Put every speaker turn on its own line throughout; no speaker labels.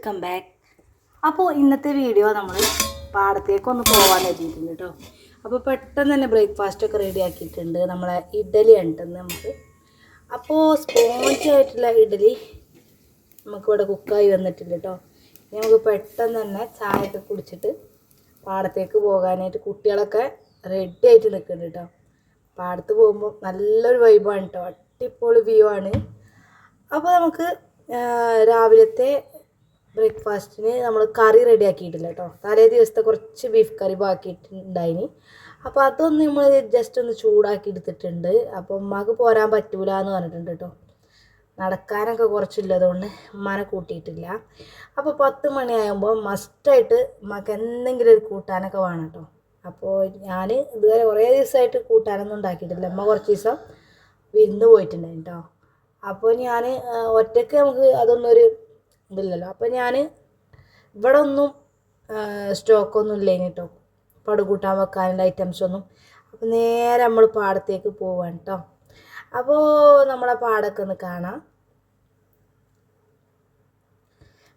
Welcome back അപ്പോൾ ഇന്നത്തെ video നമ്മൾ പാടത്തേക്കൊന്ന് പോകാൻ എത്തിയിട്ടുണ്ട് കേട്ടോ അപ്പോൾ പെട്ടെന്ന് തന്നെ ബ്രേക്ക്ഫാസ്റ്റ് ഒക്കെ റെഡി ആക്കിയിട്ടുണ്ട് നമ്മളെ ഇഡലി ഉണ്ടെന്ന് നമുക്ക്. അപ്പോൾ സ്പോഞ്ച് ആയിട്ടുള്ള ഇഡലി നമുക്കിവിടെ കുക്കായി വന്നിട്ടുണ്ട് കേട്ടോ നമുക്ക് പെട്ടെന്ന് തന്നെ ചായ ഒക്കെ കുടിച്ചിട്ട് പാടത്തേക്ക് പോകാനായിട്ട് കുട്ടികളൊക്കെ റെഡി ആയിട്ട് നിൽക്കുന്നുണ്ട് കേട്ടോ പാടത്ത് പോകുമ്പോൾ നല്ലൊരു വൈബാണ് കേട്ടോ അടിപൊളി വ്യൂ ആണ്. അപ്പോൾ നമുക്ക് രാവിലത്തെ ബ്രേക്ക്ഫാസ്റ്റിന് നമ്മൾ കറി റെഡി ആക്കിയിട്ടില്ല കേട്ടോ. തലേ ദിവസത്തെ കുറച്ച് ബീഫ് കറി ബാക്കിയിട്ടുണ്ടായിന്. അപ്പോൾ അതൊന്ന് നമ്മൾ ജസ്റ്റ് ഒന്ന് ചൂടാക്കി എടുത്തിട്ടുണ്ട്. അപ്പോൾ ഉമ്മാക്ക് പോരാൻ പറ്റൂല എന്ന് പറഞ്ഞിട്ടുണ്ട് കേട്ടോ. നടക്കാനൊക്കെ കുറച്ചില്ലതുകൊണ്ട് ഉമ്മാനെ കൂട്ടിയിട്ടില്ല. അപ്പോൾ പത്ത് മണിയാകുമ്പോൾ മസ്റ്റായിട്ട് ഉമ്മക്ക് എന്തെങ്കിലും ഒരു കൂട്ടാനൊക്കെ വേണം കേട്ടോ. അപ്പോൾ ഞാൻ ഇതുവരെ കുറേ ദിവസമായിട്ട് കൂട്ടാനൊന്നും ഉണ്ടാക്കിയിട്ടില്ല. ഉമ്മ കുറച്ച് ദിവസം വിരുന്ന് പോയിട്ടുണ്ടായിരുന്നു കേട്ടോ. അപ്പോൾ ഞാൻ ഒറ്റയ്ക്ക് നമുക്ക് അതൊന്നൊരു ഇതില്ലല്ലോ. അപ്പോൾ ഞാൻ ഇവിടെ ഒന്നും സ്റ്റോക്കൊന്നും ഇല്ലേന് കേട്ടോ പടുകൂട്ടാൻ വെക്കാനുള്ള ഐറ്റംസ് ഒന്നും. അപ്പോൾ നേരെ നമ്മൾ പാടത്തേക്ക് പോവാണ് കേട്ടോ അപ്പോൾ നമ്മളെ പാടൊക്കെ ഒന്ന് കാണാം.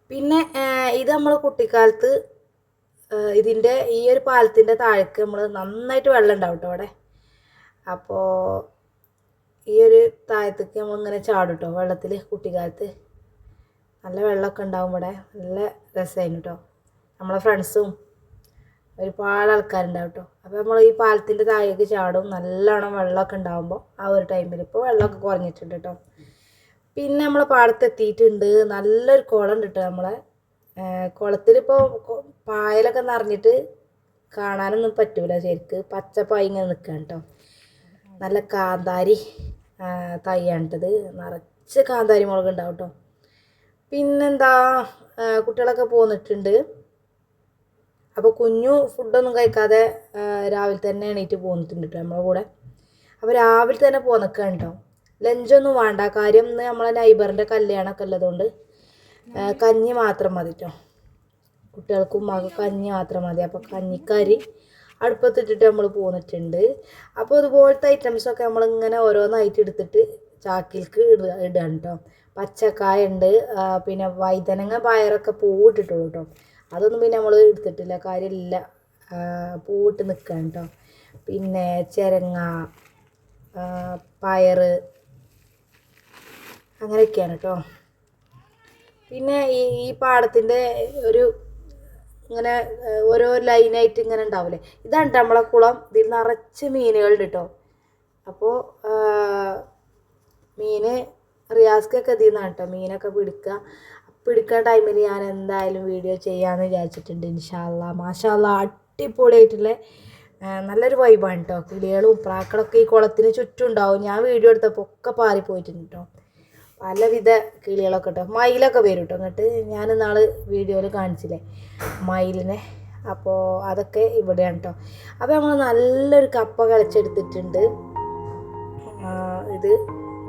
പിന്നെ ഇത് നമ്മൾ കുട്ടിക്കാലത്ത് ഇതിന്റെ ഈ ഒരു പാലത്തിന്റെ താഴേക്ക് നമ്മൾ നന്നായിട്ട് വെള്ളം ഉണ്ടാവും കേട്ടോ അവിടെ. അപ്പോൾ ഈ ഒരു താഴത്തേക്ക് നമ്മളിങ്ങനെ ചാടും കേട്ടോ വെള്ളത്തിൽ കുട്ടിക്കാലത്ത്. നല്ല വെള്ളമൊക്കെ ഉണ്ടാവും ഇവിടെ. നല്ല രസമായിരുന്നു കേട്ടോ നമ്മളെ ഫ്രണ്ട്സും ഒരുപാട് ആൾക്കാരുണ്ടാവും കേട്ടോ അപ്പോൾ നമ്മൾ ഈ പാലത്തിന്റെ താഴേക്ക് ചാടും. നല്ലോണം വെള്ളമൊക്കെ ഉണ്ടാകുമ്പോൾ ആ ഒരു ടൈമിൽ ഇപ്പോൾ വെള്ളമൊക്കെ കുറഞ്ഞിട്ടുണ്ട് കേട്ടോ പിന്നെ നമ്മൾ പാടത്തെത്തിയിട്ടുണ്ട് നല്ലൊരു കുളം ഉണ്ട് കേട്ടോ നമ്മളെ കുളത്തിലിപ്പോൾ പായലൊക്കെ നിറഞ്ഞിട്ട് കാണാനൊന്നും പറ്റൂല ശരിക്ക്. പച്ചപ്പായി ഇങ്ങനെ നിൽക്കുകയാണ് കേട്ടോ നല്ല കാന്താരി തൈയാണിട്ടത് നിറച്ച് കാന്താരി മുളക് ഉണ്ടാവും കേട്ടോ പിന്നെന്താ കുട്ടികളൊക്കെ പോന്നിട്ടുണ്ട്. അപ്പോൾ കുഞ്ഞു ഫുഡൊന്നും കഴിക്കാതെ രാവിലെ തന്നെ എണീറ്റ് പോന്നിട്ടുണ്ട് കേട്ടോ നമ്മളെ കൂടെ. അപ്പോൾ രാവിലെ തന്നെ പോന്നിക്കാണ് കേട്ടോ ലഞ്ചൊന്നും വേണ്ട. കാര്യം ഇന്ന് നമ്മളെ നൈബറിന്റെ കല്യാണമൊക്കെ ഉള്ളതുകൊണ്ട് കഞ്ഞി മാത്രം മതി കേട്ടോ കുട്ടികൾക്കും മക കഞ്ഞി മാത്രം മതി. അപ്പോൾ കഞ്ഞിക്കരി അടുപ്പത്തിട്ടിട്ട് നമ്മൾ പോന്നിട്ടുണ്ട്. അപ്പോൾ ഇതുപോലത്തെ ഐറ്റംസൊക്കെ നമ്മളിങ്ങനെ ഓരോന്നായിട്ട് എടുത്തിട്ട് ചാക്കിലേക്ക് ഇടുക ഇടുകയാണ് കേട്ടോ പച്ചക്കായ ഉണ്ട് പിന്നെ വൈതനങ്ങ പയറൊക്കെ പൂവിട്ടിട്ടുള്ളൂ കേട്ടോ അതൊന്നും പിന്നെ നമ്മൾ എടുത്തിട്ടില്ല കാര്യമില്ല പൂവിട്ട് നിൽക്കുകയാണ് കേട്ടോ പിന്നെ ചിരങ്ങ പയർ അങ്ങനെയൊക്കെയാണ് കേട്ടോ പിന്നെ ഈ ഈ പാടത്തിന്റെ ഒരു ഇങ്ങനെ ഓരോ ലൈനായിട്ട് ഇങ്ങനെ ഉണ്ടാവില്ലേ? ഇതാണ് നമ്മളെ കുളം. ഇതിൽ നിറച്ച് മീനുകളുണ്ട് കേട്ടോ അപ്പോൾ മീൻ റിയാസ്ക്കൊക്കെ ഇതിൽ കേട്ടോ മീനൊക്കെ പിടിക്കുക പിടിക്കാൻ ടൈമിൽ ഞാൻ എന്തായാലും വീഡിയോ ചെയ്യാമെന്ന് വിചാരിച്ചിട്ടുണ്ട് ഇൻഷാല്ല മാഷാല്ല അടിപൊളിയായിട്ടുള്ള നല്ലൊരു വൈബാണ് കേട്ടോ കിളികളും പ്രാക്കളൊക്കെ ഈ കുളത്തിന് ചുറ്റും ഉണ്ടാവും. ഞാൻ വീഡിയോ എടുത്തപ്പോൾ ഒക്കെ പാറിപ്പോയിട്ടുണ്ട് കേട്ടോ പലവിധ കിളികളൊക്കെ കേട്ടോ മയിലൊക്കെ വരും കേട്ടോ എന്നിട്ട് ഞാൻ ഇന്നാൾ വീഡിയോയിൽ കാണിച്ചില്ലേ? മയിലിനെ. അപ്പോൾ അതൊക്കെ ഇവിടെയാണ് കേട്ടോ അപ്പോൾ നമ്മൾ നല്ലൊരു കപ്പ കളിച്ചെടുത്തിട്ടുണ്ട് ഇത്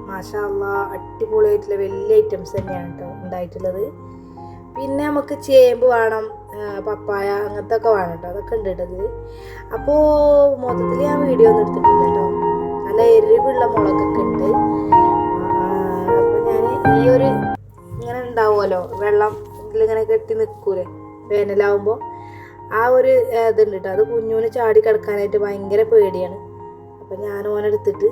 മാഷാല്ല അടിപൊളിയായിട്ടുള്ള വലിയ ഐറ്റംസ് തന്നെയാണ് കേട്ടോ ഉണ്ടായിട്ടുള്ളത്. പിന്നെ നമുക്ക് ചേമ്പ് വേണം പപ്പായ അങ്ങനത്തെ ഒക്കെ വേണം കേട്ടോ അതൊക്കെ ഉണ്ട് കേട്ടോ ഇതിൽ അപ്പോൾ മൊത്തത്തിൽ ഞാൻ വീഡിയോ ഒന്നും എടുത്തിട്ടില്ല കേട്ടോ നല്ല എരിവുള്ള മുളകൊക്കെ ഉണ്ട്. അപ്പോൾ ഞാൻ ഈ ഒരു ഇങ്ങനെ ഉണ്ടാവുമല്ലോ വെള്ളം ഇതിലിങ്ങനെ കെട്ടി നിൽക്കൂലേ വേനലാവുമ്പോൾ ആ ഒരു ഇതുണ്ട് കേട്ടോ അത് കുഞ്ഞൂന് ചാടി കിടക്കാനായിട്ട് ഭയങ്കര പേടിയാണ്. അപ്പോൾ ഞാൻ ഓനെടുത്തിട്ട്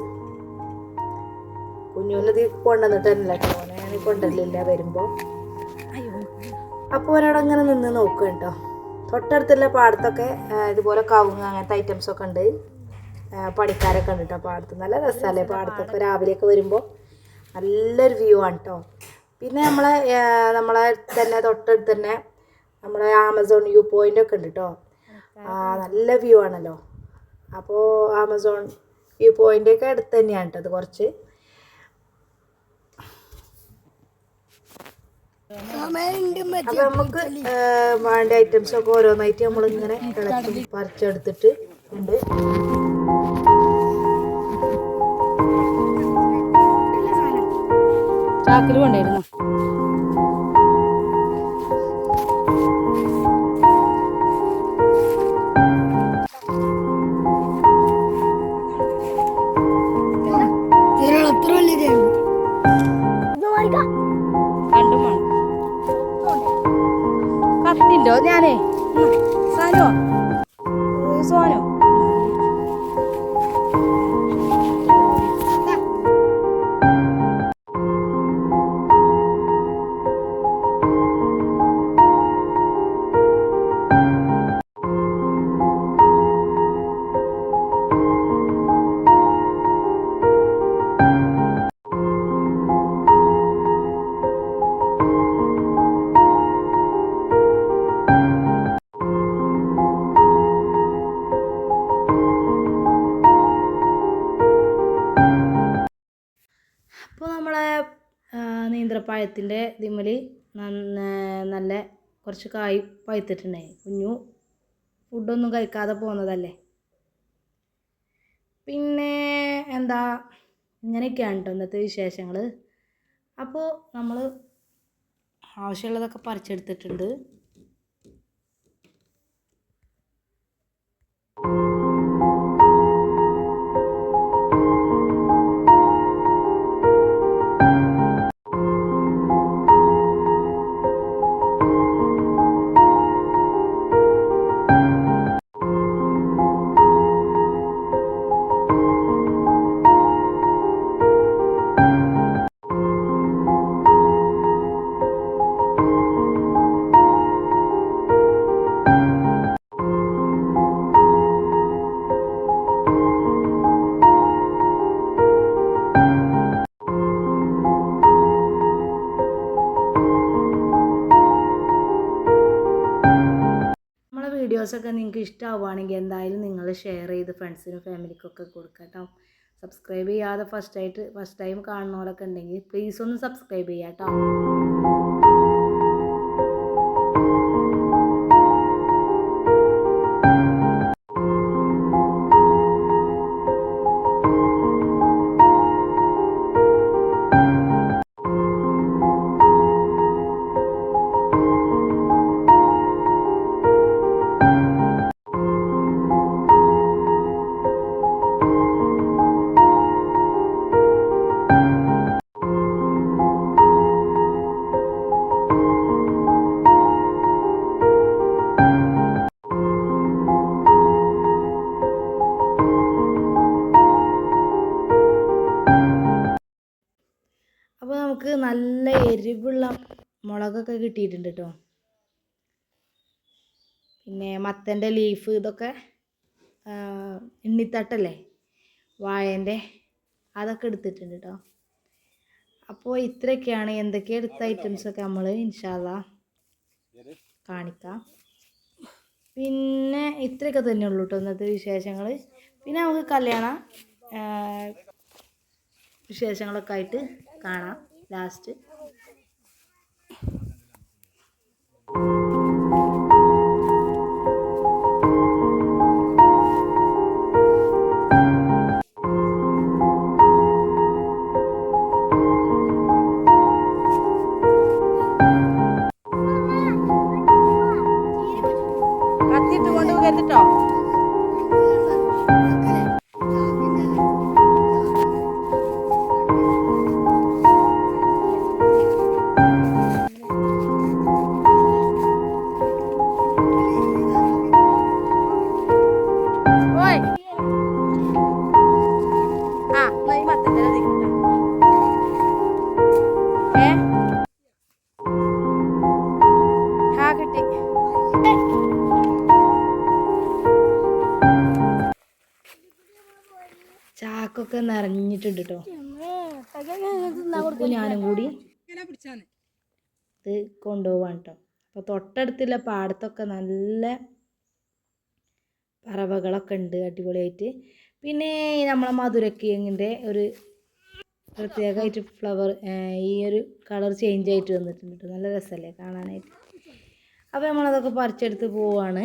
കുഞ്ഞൂനെ കൊണ്ടുവന്നിട്ട് ഓനെ ഞാൻ കൊണ്ടുവരില്ല വരുമ്പോൾ അപ്പോൾ ഒരാൾ അങ്ങനെ നിന്ന് നോക്കുക കേട്ടോ. തൊട്ടടുത്തുള്ള പാടത്തൊക്കെ ഇതുപോലെ കവുങ്ങ് അങ്ങനത്തെ ഐറ്റംസ് ഒക്കെ ഉണ്ട്. പണിക്കാരൊക്കെ ഉണ്ട് കേട്ടോ പാടത്ത്. നല്ല രസമല്ലേ പാടത്തൊക്കെ രാവിലെയൊക്കെ വരുമ്പോൾ നല്ലൊരു വ്യൂ ആണ് കേട്ടോ. പിന്നെ നമ്മളെ നമ്മളെ തന്നെ തൊട്ടടുത്ത് തന്നെ നമ്മളെ ആമസോൺ വ്യൂ പോയിന്റ് ഒക്കെ ഉണ്ട് കേട്ടോ. നല്ല വ്യൂ ആണല്ലോ. അപ്പോൾ ആമസോൺ വ്യൂ പോയിന്റൊക്കെ അടുത്ത് തന്നെയാണ് കേട്ടോ അത് കുറച്ച്. അപ്പൊ നമുക്ക് ആ, വേണ്ട ഐറ്റംസ് ഒക്കെ ഓരോന്നായിട്ട് നമ്മൾ ഇങ്ങനെ ഇളക്കി പറിച്ചെടുത്തിട്ട് ഉണ്ട്.
ചാക്കിൽ കൊണ്ടായിരുന്നു
അപ്പോൾ നമ്മളെ നേന്ത്രപ്പഴത്തിന്റെ ഇതിമ്മൽ നല്ല കുറച്ച് കായ് പഴുത്തിട്ടുണ്ടായി. കുഞ്ഞു ഫുഡൊന്നും കഴിക്കാതെ പോകുന്നതല്ലേ പിന്നെ എന്താ ഇങ്ങനെയൊക്കെയാണ് കേട്ടോ ഇന്നത്തെ വിശേഷങ്ങൾ അപ്പോൾ നമ്മൾ ആവശ്യമുള്ളതൊക്കെ പറിച്ചെടുത്തിട്ടുണ്ട്. വീഡിയോസൊക്കെ നിങ്ങൾക്ക് ഇഷ്ടമാവുകയാണെങ്കിൽ എന്തായാലും നിങ്ങൾ ഷെയർ ചെയ്ത് ഫ്രണ്ട്സിനും ഫാമിലിക്കൊക്കെ കൊടുക്കുക കേട്ടോ സബ്സ്ക്രൈബ് ചെയ്യാതെ ഫസ്റ്റായിട്ട് ഫസ്റ്റ് ടൈം കാണുന്നവരൊക്കെ ഉണ്ടെങ്കിൽ പ്ലീസ് ഒന്ന് സബ്സ്ക്രൈബ് ചെയ്യാം കേട്ടോ എരിവുള്ള മുളകൊക്കെ കിട്ടിയിട്ടുണ്ട് കേട്ടോ പിന്നെ മത്തന്റെ ലീഫ് ഇതൊക്കെ എണ്ണിത്തട്ടല്ലേ വാഴേന്റെ അതൊക്കെ എടുത്തിട്ടുണ്ട് കേട്ടോ അപ്പോൾ ഇത്രയൊക്കെയാണ് എന്തൊക്കെ എടുത്ത ഐറ്റംസൊക്കെ നമ്മൾ ഇൻഷാല്ല കാണിക്കാം. പിന്നെ ഇത്രയൊക്കെ തന്നെ ഉള്ളൂ കേട്ടോ ഇന്നത്തെ വിശേഷങ്ങൾ പിന്നെ നമുക്ക് കല്യാണ വിശേഷങ്ങളൊക്കെ ആയിട്ട് കാണാം. ലാസ്റ്റ് കത്തിട്ട് കൊണ്ട് കരുതിട്ടോ ഏ? ഹാ കിട്ടി. ചാക്കൊക്കെ നിറഞ്ഞിട്ടുണ്ട് കേട്ടോ ഞാനും കൂടി ഇത് കൊണ്ടുപോവാണ് കേട്ടോ അപ്പോൾ തൊട്ടടുത്തുള്ള പാടത്തൊക്കെ നല്ല പറവകളൊക്കെ ഉണ്ട് അടിപൊളിയായിട്ട്. പിന്നെ നമ്മളെ മധുരക്കിഴങ്ങിന്റെ ഒരു പ്രത്യേകമായിട്ട് ഫ്ലവർ ഈ ഒരു കളർ ചേഞ്ച് ആയിട്ട് വന്നിട്ടുണ്ട് കേട്ടോ നല്ല രസമല്ലേ കാണാനായിട്ട്. അപ്പോൾ നമ്മളതൊക്കെ പറിച്ചെടുത്ത് പോവാണ്.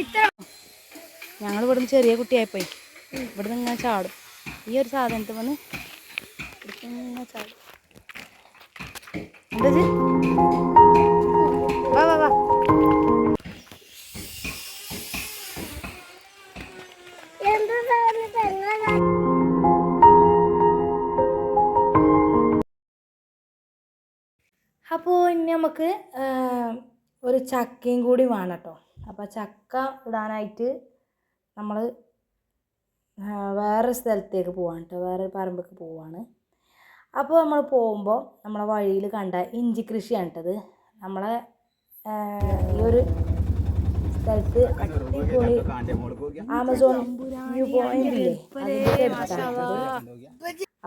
ഇത്ര
ഞങ്ങൾ ഇവിടുന്ന് ചെറിയ കുട്ടിയായിപ്പോയി. ഇവിടുന്ന് ഇങ്ങനെ ചാടും. ഈ ഒരു സാധനത്തിൽ വന്ന് ഇങ്ങനെ ചാടും. എന്താ വാ വാ വാ. അപ്പോൾ ഇനി നമുക്ക് ഒരു ചക്കയും കൂടി വേണം കേട്ടോ. അപ്പോൾ ചക്ക ഇടാനായിട്ട് നമ്മൾ വേറെ സ്ഥലത്തേക്ക് പോവാണ് കേട്ടോ വേറെ പറമ്പേക്ക് പോവാണ്. അപ്പോൾ നമ്മൾ പോകുമ്പോൾ നമ്മളെ വഴിയിൽ കണ്ട ഇഞ്ചി കൃഷിയാണ് കേട്ടത് നമ്മളെ ഈ ഒരു സ്ഥലത്ത് അടിപൊളി ആമസോൺ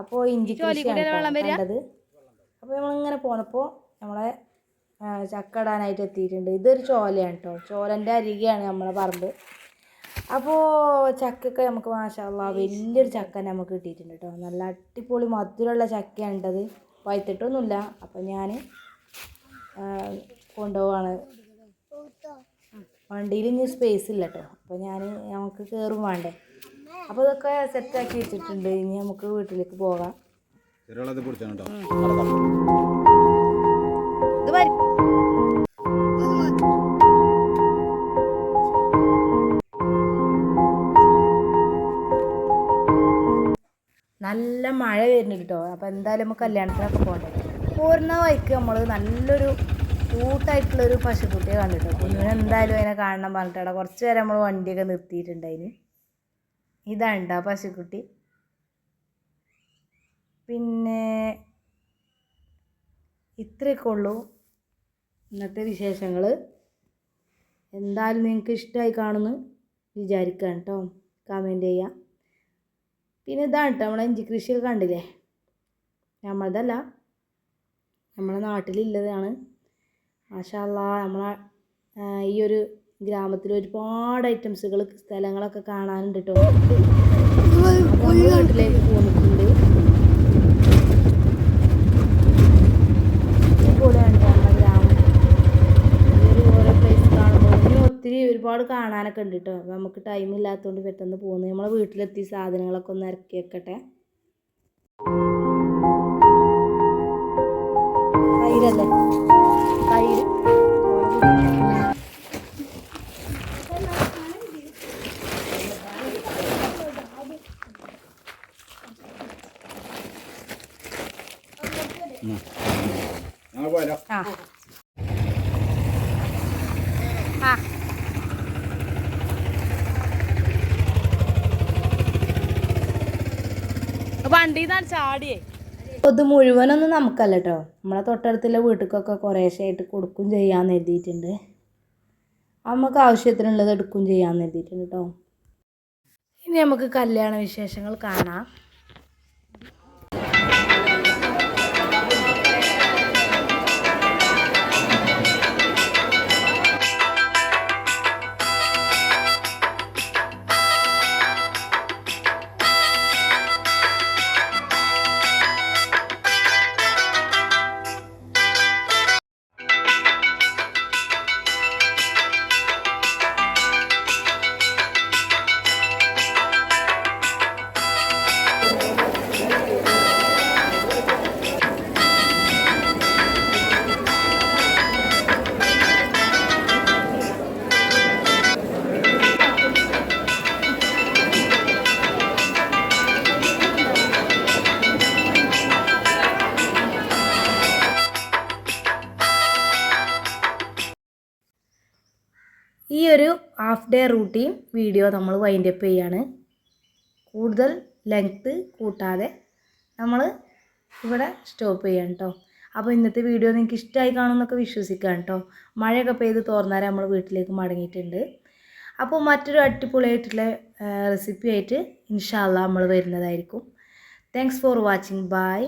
അപ്പോൾ ഇഞ്ചി കൃഷിയാണ് അപ്പോൾ അപ്പോൾ നമ്മളിങ്ങനെ പോന്നപ്പോൾ നമ്മളെ ചക്കടാനായിട്ട് എത്തിയിട്ടുണ്ട്. ഇതൊരു ചോലയാണ് കേട്ടോ ചോലന്റെ അരികെയാണ് നമ്മളെ പറമ്പ്. അപ്പോൾ ചക്കൊക്കെ നമുക്ക് മാഷാ വലിയൊരു ചക്ക നമുക്ക് കിട്ടിയിട്ടുണ്ട് കേട്ടോ നല്ല അടിപൊളി മധുരമുള്ള ചക്കയാണ് ഉണ്ടത് വയത്തിട്ടൊന്നുമില്ല അപ്പോൾ ഞാൻ കൊണ്ടുപോവാണ്. വണ്ടിയിൽ ഇനി സ്പേസ് ഇല്ല കേട്ടോ അപ്പോൾ ഞാൻ നമുക്ക് കയറും വേണ്ടേ. അപ്പോൾ ഇതൊക്കെ സെറ്റാക്കി വെച്ചിട്ടുണ്ട്. ഇനി നമുക്ക് വീട്ടിലേക്ക് പോകാം. ഇത് വരി മഴ വരുന്നുണ്ട് കേട്ടോ അപ്പോൾ എന്തായാലും നമുക്ക് കല്യാണത്തിനൊക്കെ പോകണ്ടേ പോരുന്ന വഴിക്ക് നമ്മൾ നല്ലൊരു ക്യൂട്ടായിട്ടുള്ളൊരു പശുക്കുട്ടിയെ കണ്ടിട്ടോ. കുഞ്ഞിനെ എന്തായാലും അതിനെ കാണണം പറഞ്ഞിട്ട് അവിടെ കുറച്ച് നേരം നമ്മൾ വണ്ടിയൊക്കെ നിർത്തിയിട്ടുണ്ട് അതിന്. ഇതാണ് ആ പശുക്കുട്ടി. പിന്നെ ഇത്രയൊക്കെ ഉള്ളൂ ഇന്നത്തെ വിശേഷങ്ങൾ എന്തായാലും നിങ്ങൾക്ക് ഇഷ്ടമായി കാണുമെന്ന് വിചാരിക്കാം കേട്ടോ കമന്റ് ചെയ്യാം. പിന്നെ ഇതാണ് കേട്ടോ നമ്മളെ ഇഞ്ചി കൃഷിയൊക്കെ കണ്ടില്ലേ? നമ്മളതല്ല നമ്മളെ നാട്ടിലുള്ളതാണ് മാഷല്ല നമ്മളെ ഈ ഒരു ഗ്രാമത്തിൽ ഒരുപാട് ഐറ്റംസുകൾ സ്ഥലങ്ങളൊക്കെ കാണാനുണ്ട് കേട്ടോ അപ്പോൾ നമ്മൾ വീട്ടിലേക്ക് പോന്നിട്ടുണ്ട് അടിപൊളിയാണ് നമ്മുടെ ഗ്രാമം ഈ ഒരു ഓരോ പ്ലേസ് കാണുമ്പോൾ ഇനി ഒത്തിരി ഒരുപാട് കാണാനൊക്കെ ഉണ്ട് കേട്ടോ അപ്പോൾ നമുക്ക് ടൈം ഇല്ലാത്തതുകൊണ്ട് പെട്ടെന്ന് പോകുന്നു നമ്മളെ വീട്ടിലെത്തി സാധനങ്ങളൊക്കെ ഒന്ന് ഇറക്കി വെക്കട്ടെ. തൈരല്ലേ? തൈര്. ആ.
വണ്ടിന്നാണ് ചാടിയേ.
ഇത് മുഴുവനൊന്നും നമുക്കല്ല കേട്ടോ നമ്മളെ തൊട്ടടുത്തുള്ള വീട്ടിലേക്കൊക്കെ കുറേശ്ശായിട്ട് കൊടുക്കും ചെയ്യാമെന്ന് എഴുതിയിട്ടുണ്ട്. നമുക്ക് ആവശ്യത്തിനുള്ളത് എടുക്കും ചെയ്യാമെന്ന് എഴുതിയിട്ടുണ്ട് കേട്ടോ ഇനി നമുക്ക് കല്യാണ വിശേഷങ്ങൾ കാണാം. ഈ ഒരു ഹാഫ് ഡേ റൂട്ടീൻ വീഡിയോ നമ്മൾ വൈൻഡപ്പ് ചെയ്യാണ്. കൂടുതൽ ലെങ്ത്ത് കൂട്ടാതെ നമ്മൾ ഇവിടെ സ്റ്റോപ്പ് ചെയ്യാം കേട്ടോ അപ്പോൾ ഇന്നത്തെ വീഡിയോ നിങ്ങൾക്ക് ഇഷ്ടമായി കാണുമെന്നൊക്കെ വിശ്വസിക്കാം കേട്ടോ മഴയൊക്കെ പെയ്ത് തോർന്നാലേ നമ്മൾ വീട്ടിലേക്ക് മടങ്ങിയിട്ടുണ്ട്. അപ്പോൾ മറ്റൊരു അടിപൊളിയായിട്ടുള്ള റെസിപ്പി ആയിട്ട് ഇൻഷാല്ല നമ്മൾ വരുന്നതായിരിക്കും. Thanks for watching bye